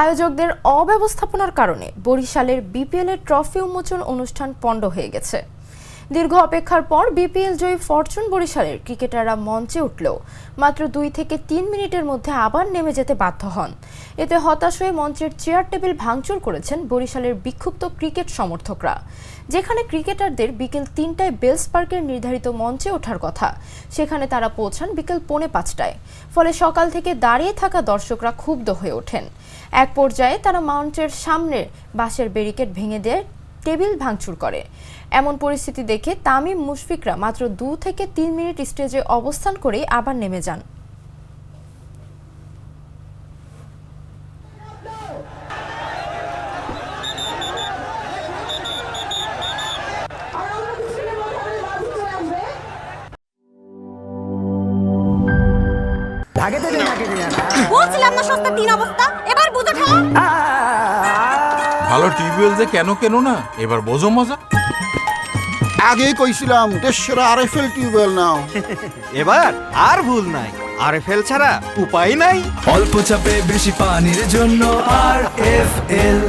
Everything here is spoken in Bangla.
আয়োজকদের অব্যবস্থাপনার কারণে বরিশালের বিপিএলের ট্রফি উন্মোচন অনুষ্ঠান পণ্ড হয়ে গেছে। দীর্ঘ অপেক্ষার পর বিপিএল জয়ী ফরচুন বরিশালের ক্রিকেটাররা মঞ্চে উঠলেও মাত্র দুই থেকে তিন মিনিটের মধ্যে আবার নেমে যেতে বাধ্য হন। এতে হতাশ হয়ে মঞ্চের চেয়ার টেবিল ভাঙচুর করেছেন বরিশালের বিক্ষুব্ধ ক্রিকেট সমর্থকরা। যেখানে ক্রিকেটারদের বিকেল তিনটায় বেলস পার্কের নির্ধারিত মঞ্চে ওঠার কথা। সেখানে তারা পৌঁছান বিকেল পৌনে পাঁচটায়। ফলে সকাল থেকে দাঁড়িয়ে থাকা দর্শকরা ক্ষুব্ধ হয়ে ওঠেন। এক পর্যায়ে তারা মঞ্চের সামনে বাঁশের ব্যারিকেড ভেঙে দেয় টেবিল ভাঙচুর করে। এমন পরিস্থিতি দেখে তামিম মুশফিকরা মাত্র দু থেকে তিন মিনিট স্টেজে অবস্থান করেই আবার নেমে যান। ঢাকেতে দে ঢাকেতে দে বলছিলাম না সস্তা তিন অবস্থা? এবার বুঝো ঠেলা। ভালো টিউবওয়েল যে কেন কেন না এবার বোঝো মজা। আগেই কইছিলাম দেশের আরএফএল টিউবওয়েল নাও। এবার আর ভুল নাই আর ফেল ছাড়া উপায় নাই। অল্প চাপে বেশি পানির জন্য আর এফ এল